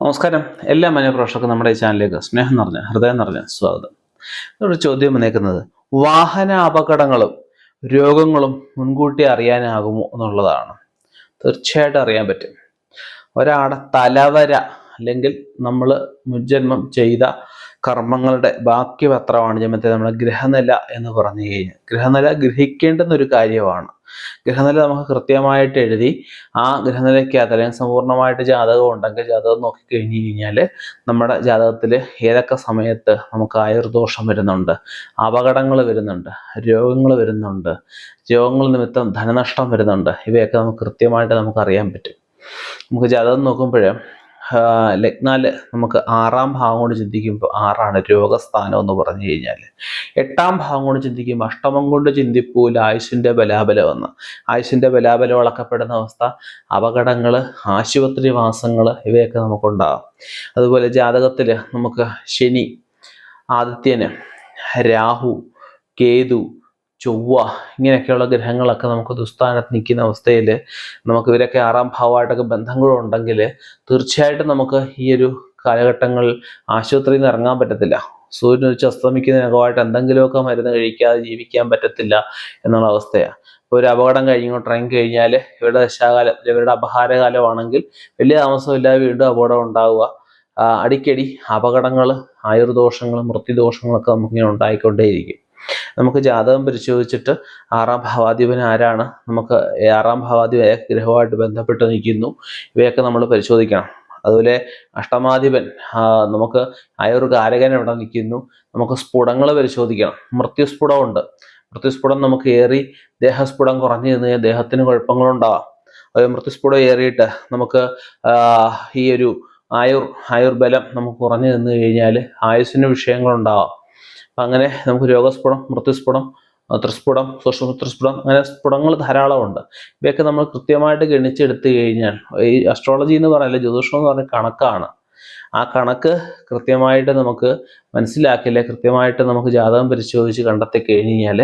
നമസ്കാരം. എല്ലാ മനഃപ്രേക്ഷകർക്കും നമ്മുടെ ഈ ചാനലിലേക്ക് സ്നേഹം നിറഞ്ഞ ഹൃദയം നിറഞ്ഞ സ്വാഗതം. ഒരു ചോദ്യം വന്നേക്കുന്നത് വാഹന അപകടങ്ങളും രോഗങ്ങളും മുൻകൂട്ടി അറിയാനാകുമോ എന്നുള്ളതാണ്. തീർച്ചയായിട്ടും അറിയാൻ പറ്റും. ഒരാളുടെ തലവര അല്ലെങ്കിൽ നമ്മൾ മുജ്ജന്മം ചെയ്ത കർമ്മങ്ങളുടെ ബാക്കി പത്രമാണ് ജമത്തെ നമ്മൾ ഗ്രഹനില എന്ന് പറഞ്ഞു കഴിഞ്ഞാൽ ഗ്രഹനില ഗ്രഹിക്കേണ്ടുന്ന ഒരു കാര്യമാണ്. ഗ്രഹനില നമുക്ക് കൃത്യമായിട്ട് എഴുതി ആ ഗ്രഹനിലയ്ക്കകത്ത് അല്ലെങ്കിൽ സമ്പൂർണമായിട്ട് ജാതകം ഉണ്ടെങ്കിൽ ജാതകം നോക്കി കഴിഞ്ഞു കഴിഞ്ഞാൽ നമ്മുടെ ജാതകത്തിൽ ഏതൊക്കെ സമയത്ത് നമുക്ക് ആയുർദോഷം വരുന്നുണ്ട് അപകടങ്ങൾ വരുന്നുണ്ട് രോഗങ്ങൾ വരുന്നുണ്ട് രോഗങ്ങൾ നിമിത്തം ധനനഷ്ടം വരുന്നുണ്ട് ഇവയൊക്കെ നമുക്ക് കൃത്യമായിട്ട് നമുക്ക് അറിയാൻ പറ്റും. നമുക്ക് ജാതകം നോക്കുമ്പോൾ ലഗ്നാൽ നമുക്ക് ആറാം ഭാവം കൊണ്ട് ചിന്തിക്കുമ്പോൾ ആറാണ് രോഗസ്ഥാനം എന്ന് പറഞ്ഞു കഴിഞ്ഞാൽ എട്ടാം ഭാവം കൊണ്ട് ചിന്തിക്കുമ്പോൾ അഷ്ടമം കൊണ്ട് ചിന്തിപ്പൂല ആയുഷിന്റെ ബലാബലം എന്ന്. ആയുഷിന്റെ ബലാബലം അളക്കപ്പെടുന്ന അവസ്ഥ അപകടങ്ങൾ ആശുപത്രി വാസങ്ങൾ ഇവയൊക്കെ നമുക്കുണ്ടാകും അതുപോലെ ജാതകത്തിൽ നമുക്ക് ശനി ആദിത്യന് രാഹു കേതു ചൊവ്വ ഇങ്ങനെയൊക്കെയുള്ള ഗ്രഹങ്ങളൊക്കെ നമുക്ക് ദുസ്ഥാനത്ത് നിൽക്കുന്ന അവസ്ഥയിൽ നമുക്ക് ഇവരൊക്കെ ആറാം ഭാവമായിട്ടൊക്കെ ബന്ധങ്ങളുണ്ടെങ്കിൽ തീർച്ചയായിട്ടും നമുക്ക് ഈ ഒരു കാലഘട്ടങ്ങളിൽ ആശുപത്രിയിൽ നിന്ന് ഇറങ്ങാൻ പറ്റത്തില്ല. സൂര്യൻ വെച്ച് അസ്തമിക്കുന്നതിനകമായിട്ട് എന്തെങ്കിലുമൊക്കെ മരുന്ന് കഴിക്കാതെ ജീവിക്കാൻ പറ്റത്തില്ല എന്നുള്ള അവസ്ഥയാണ് ഇപ്പോൾ ഒരു അപകടം കഴിഞ്ഞോ ട്രെയിൻ കഴിഞ്ഞാൽ ഇവരുടെ ദശാകാലം ഇവരുടെ അപഹാരകാലമാണെങ്കിൽ വലിയ താമസമില്ലാതെ വീണ്ടും അപകടം ഉണ്ടാവുക. അടിക്കടി അപകടങ്ങൾ ആയുർദോഷങ്ങൾ മൃത്യുദോഷങ്ങളൊക്കെ നമുക്കിങ്ങനെ ഉണ്ടായിക്കൊണ്ടേയിരിക്കും. നമുക്ക് ജാതകം പരിശോധിച്ചിട്ട് ആറാം ഭാവാധിപൻ ആരാണ്? നമുക്ക് ആറാം ഭാവാധിപൻ ഗ്രഹവുമായിട്ട് ബന്ധപ്പെട്ട് നിൽക്കുന്നു. ഇവയൊക്കെ നമ്മൾ പരിശോധിക്കണം. അതുപോലെ അഷ്ടമാധിപൻ നമുക്ക് ആയൊരു കാരകൻ എവിടെ നിൽക്കുന്നു. നമുക്ക് സ്ഫുടങ്ങൾ പരിശോധിക്കണം. മൃത്യുസ്ഫുടമുണ്ട്. മൃത്യുസ്ഫുടം നമുക്ക് ഏറി ദേഹസ്ഫുടം കുറഞ്ഞു നിന്ന് ദേഹത്തിന് കുഴപ്പങ്ങളുണ്ടാവാം. അതുപോലെ മൃത്യുസ്ഫുടം ഏറിയിട്ട് നമുക്ക് ഈ ഒരു ആയുർ ആയുർബലം നമുക്ക് കുറഞ്ഞു നിന്ന് കഴിഞ്ഞാൽ ആയുസ്സിന് വിഷയങ്ങളുണ്ടാവാം. അങ്ങനെ നമുക്ക് രോഗസ്ഫുടം മൃത്യുസ്ഫുടം ത്രിസ്ഫുടം സൂക്ഷ്മത്രിസ്ഫുടം അങ്ങനെ സ്ഫുടങ്ങൾ ധാരാളമുണ്ട്. ഇവയൊക്കെ നമ്മൾ കൃത്യമായിട്ട് ഗണിച്ചെടുത്തു കഴിഞ്ഞാൽ ഈ അസ്ട്രോളജി എന്ന് പറയുന്നത് ജ്യോതിഷം എന്ന് പറഞ്ഞ കണക്കാണ്. ആ കണക്ക് കൃത്യമായിട്ട് നമുക്ക് മനസ്സിലാക്കില്ല കൃത്യമായിട്ട് നമുക്ക് ജാതകം പരിശോധിച്ച് കണ്ടെത്തി കഴിഞ്ഞാൽ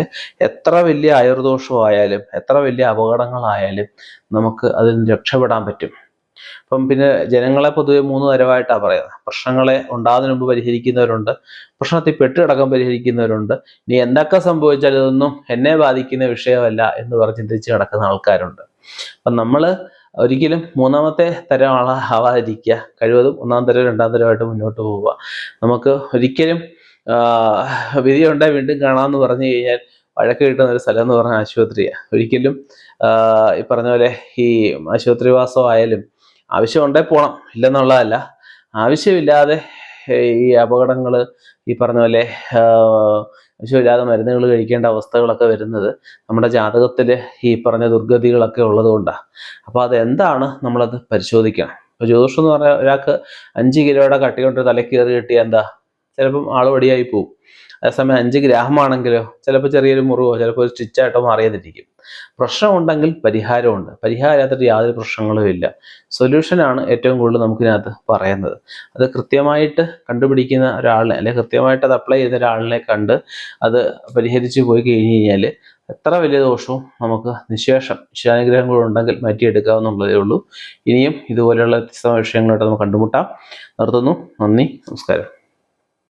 എത്ര വലിയ ആയുർദോഷമായാലും എത്ര വലിയ അപകടങ്ങളായാലും നമുക്ക് അതിൽ രക്ഷപ്പെടാൻ പറ്റും. അപ്പം പിന്നെ ജനങ്ങളെ പൊതുവെ മൂന്ന് തരമായിട്ടാണ് പറയുന്നത്. പ്രശ്നങ്ങളെ ഉണ്ടാകുന്നതിന് മുമ്പ് പരിഹരിക്കുന്നവരുണ്ട്. പ്രശ്നത്തിൽ പെട്ടിടക്കം പരിഹരിക്കുന്നവരുണ്ട്. ഇനി എന്തൊക്കെ സംഭവിച്ചാൽ ഇതൊന്നും എന്നെ ബാധിക്കുന്ന വിഷയമല്ല എന്ന് പറഞ്ഞ് ചിന്തിച്ച് നടക്കുന്ന ആൾക്കാരുണ്ട്. അപ്പം നമ്മൾ ഒരിക്കലും മൂന്നാമത്തെ തരം ആളാ ആവാതിരിക്കുക കഴിവതും ഒന്നാം തരം രണ്ടാം തരമായിട്ട് മുന്നോട്ട് പോവുക. നമുക്ക് ഒരിക്കലും വിധിയുണ്ടെ വീണ്ടും കാണാമെന്ന് പറഞ്ഞു കഴിഞ്ഞാൽ വഴക്ക് കിട്ടുന്ന ഒരു സ്ഥലം എന്ന് പറഞ്ഞാൽ ആശുപത്രിയാണ്. ഒരിക്കലും ഈ പറഞ്ഞ പോലെ ഈ ആശുപത്രിവാസം ആയാലും ആവശ്യമുണ്ടെങ്കിൽ പോകണം ഇല്ലെന്നുള്ളതല്ല. ആവശ്യമില്ലാതെ ഈ അപകടങ്ങൾ ഈ പറഞ്ഞ പോലെ ആവശ്യമില്ലാതെ മരുന്നുകൾ കഴിക്കേണ്ട അവസ്ഥകളൊക്കെ വരുന്നത് നമ്മുടെ ജാതകത്തിൽ ഈ പറഞ്ഞ ദുർഗതികളൊക്കെ ഉള്ളതുകൊണ്ടാണ് അപ്പോൾ അതെന്താണ് നമ്മളത് പരിശോധിക്കണം? ഇപ്പോൾ ജ്യോതിഷം എന്ന് പറഞ്ഞാൽ ഒരാൾക്ക് അഞ്ച് കിലോയുടെ കട്ടി കൊണ്ട് തലക്കേറി കിട്ടിയാൽ എന്താ? ചിലപ്പം ആൾ വടിയായി പോവും. അതേസമയം അഞ്ച് ഗ്രാമാണെങ്കിലോ ചിലപ്പോൾ ചെറിയൊരു മുറിവോ ചിലപ്പോൾ ഒരു സ്റ്റിച്ചായിട്ടോ മാറിയതിരിക്കും. പ്രശ്നമുണ്ടെങ്കിൽ പരിഹാരമുണ്ട്. പരിഹാരമില്ലാത്തിട്ട് യാതൊരു പ്രശ്നങ്ങളും ഇല്ല. സൊല്യൂഷനാണ് ഏറ്റവും കൂടുതൽ നമുക്കിതിനകത്ത് പറയുന്നത്. അത് കൃത്യമായിട്ട് കണ്ടുപിടിക്കുന്ന ഒരാളിനെ അല്ലെങ്കിൽ കൃത്യമായിട്ട് അത് അപ്ലൈ ചെയ്ത ഒരാളിനെ കണ്ട് അത് പരിഹരിച്ച് പോയി കഴിഞ്ഞ് കഴിഞ്ഞാൽ എത്ര വലിയ ദോഷവും നമുക്ക് നിശേഷം ഈശ്വരാനുഗ്രഹങ്ങളുണ്ടെങ്കിൽ മാറ്റിയെടുക്കാവുന്നുള്ളതേ ഉള്ളൂ. ഇനിയും ഇതുപോലെയുള്ള വ്യത്യസ്തമായ വിഷയങ്ങളായിട്ട് നമുക്ക് കണ്ടുമുട്ടാം. നിർത്തുന്നു. നന്ദി. നമസ്കാരം.